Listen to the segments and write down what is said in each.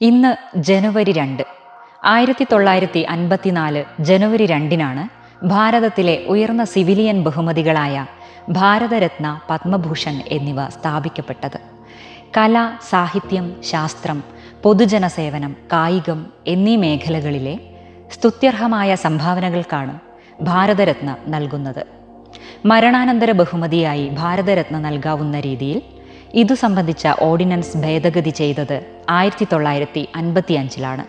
ഇന്ന് ജനുവരി രണ്ട്. ആയിരത്തി തൊള്ളായിരത്തി അൻപത്തിനാല് ജനുവരി രണ്ടിനാണ് ഭാരതത്തിലെ ഉയർന്ന സിവിലിയൻ ബഹുമതികളായ ഭാരതരത്ന പത്മഭൂഷൺ എന്നിവ സ്ഥാപിക്കപ്പെട്ടത്. കല സാഹിത്യം ശാസ്ത്രം പൊതുജന സേവനം കായികം എന്നീ മേഖലകളിലെ സ്തുത്യർഹമായ സംഭാവനകൾക്കാണ് ഭാരതരത്ന നൽകുന്നത്. മരണാനന്തര ബഹുമതിയായി ഭാരതരത്ന നൽകാവുന്ന രീതിയിൽ ഇതു സംബന്ധിച്ച ഓർഡിനൻസ് ഭേദഗതി ചെയ്തത് ആയിരത്തി തൊള്ളായിരത്തി അൻപത്തി അഞ്ചിലാണ്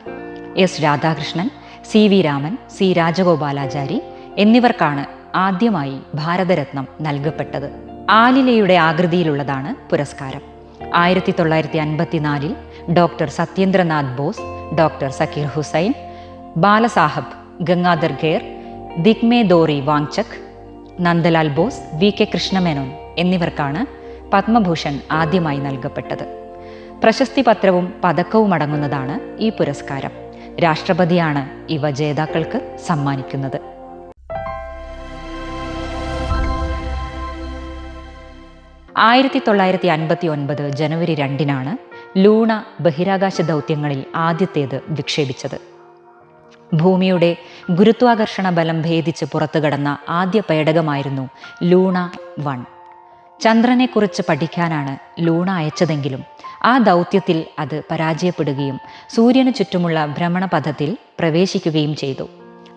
S Radhakrishnan C V Raman C Rajagopalachari എന്നിവർക്കാണ് ആദ്യമായി ഭാരതരത്നം നൽകപ്പെട്ടത്. ആലിലയുടെ ആകൃതിയിലുള്ളതാണ് പുരസ്കാരം. ആയിരത്തി തൊള്ളായിരത്തി അൻപത്തിനാലിൽ doctor Satyendranath Bose doctor Zakir Hussain Balasaheb Gangadhar Kher Jigme Dorji Wangchuck Nandalal Bose V K Krishna Menon എന്നിവർക്കാണ് പത്മഭൂഷൺ ആദ്യമായി നൽകപ്പെട്ടത്. പ്രശസ്തി പത്രവും പതക്കവും അടങ്ങുന്നതാണ് ഈ പുരസ്കാരം. രാഷ്ട്രപതിയാണ് ഇവ ജേതാക്കൾക്ക് സമ്മാനിക്കുന്നത്. ആയിരത്തി തൊള്ളായിരത്തി അൻപത്തി ഒൻപത് ജനുവരി രണ്ടിനാണ് ലൂണ ബഹിരാകാശ ദൗത്യങ്ങളിൽ ആദ്യത്തേത് വിക്ഷേപിച്ചത്. ഭൂമിയുടെ ഗുരുത്വാകർഷണ ബലം ഭേദിച്ച് പുറത്തുകടന്ന ആദ്യ പേടകമായിരുന്നു ലൂണ വൺ. ചന്ദ്രനെക്കുറിച്ച് പഠിക്കാനാണ് ലൂണ അയച്ചതെങ്കിലും ആ ദൗത്യത്തിൽ അത് പരാജയപ്പെടുകയും സൂര്യന് ചുറ്റുമുള്ള ഭ്രമണപഥത്തിൽ പ്രവേശിക്കുകയും ചെയ്തു.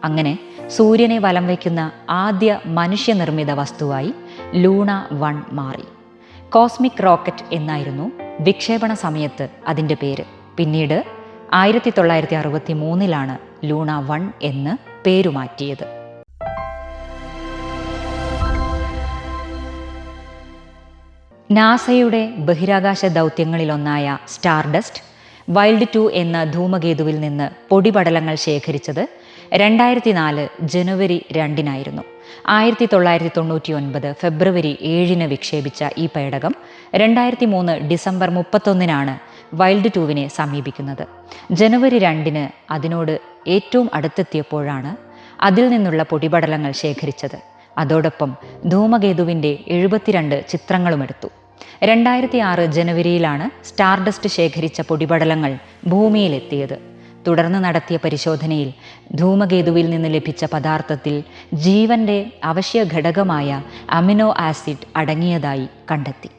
അങ്ങനെ സൂര്യനെ വലം വയ്ക്കുന്ന ആദ്യ മനുഷ്യനിർമ്മിത വസ്തുവായി ലൂണ വൺ മാറി. കോസ്മിക് റോക്കറ്റ് എന്നായിരുന്നു വിക്ഷേപണ സമയത്ത് അതിന്റെ പേര്. പിന്നീട് ആയിരത്തി തൊള്ളായിരത്തി അറുപത്തി മൂന്നിലാണ് ലൂണ വൺ എന്ന് പേരുമാറ്റിയത്. നാസയുടെ ബഹിരാകാശ ദൗത്യങ്ങളിലൊന്നായ സ്റ്റാർഡസ്റ്റ് വൈൽഡ് ടു എന്ന ധൂമകേതുവിൽ നിന്ന് പൊടിപടലങ്ങൾ ശേഖരിച്ചത് രണ്ടായിരത്തി നാല് ജനുവരി രണ്ടിനായിരുന്നു. ആയിരത്തി തൊള്ളായിരത്തി തൊണ്ണൂറ്റി ഒൻപത് ഫെബ്രുവരി ഏഴിന് വിക്ഷേപിച്ച ഈ പേടകം രണ്ടായിരത്തി മൂന്ന് ഡിസംബർ മുപ്പത്തൊന്നിനാണ് വൈൽഡ് ടൂവിനെ സമീപിക്കുന്നത്. ജനുവരി രണ്ടിന് അതിനോട് ഏറ്റവും അടുത്തെത്തിയപ്പോഴാണ് അതിൽ നിന്നുള്ള പൊടിപടലങ്ങൾ ശേഖരിച്ചത്. അതോടൊപ്പം ധൂമകേതുവിന്റെ എഴുപത്തിരണ്ട് ചിത്രങ്ങളുമെടുത്തു രണ്ടായിരത്തി ആറ് ജനുവരിയിലാണ് സ്റ്റാർഡസ്റ്റ് ശേഖരിച്ച പൊടിപടലങ്ങൾ ഭൂമിയിലെത്തിയത്. തുടർന്ന് നടത്തിയ പരിശോധനയിൽ ധൂമകേതുവിൽ നിന്ന് ലഭിച്ച പദാർത്ഥത്തിൽ ജീവന്റെ അവശ്യ ഘടകമായ അമിനോ ആസിഡ് അടങ്ങിയതായി കണ്ടെത്തി.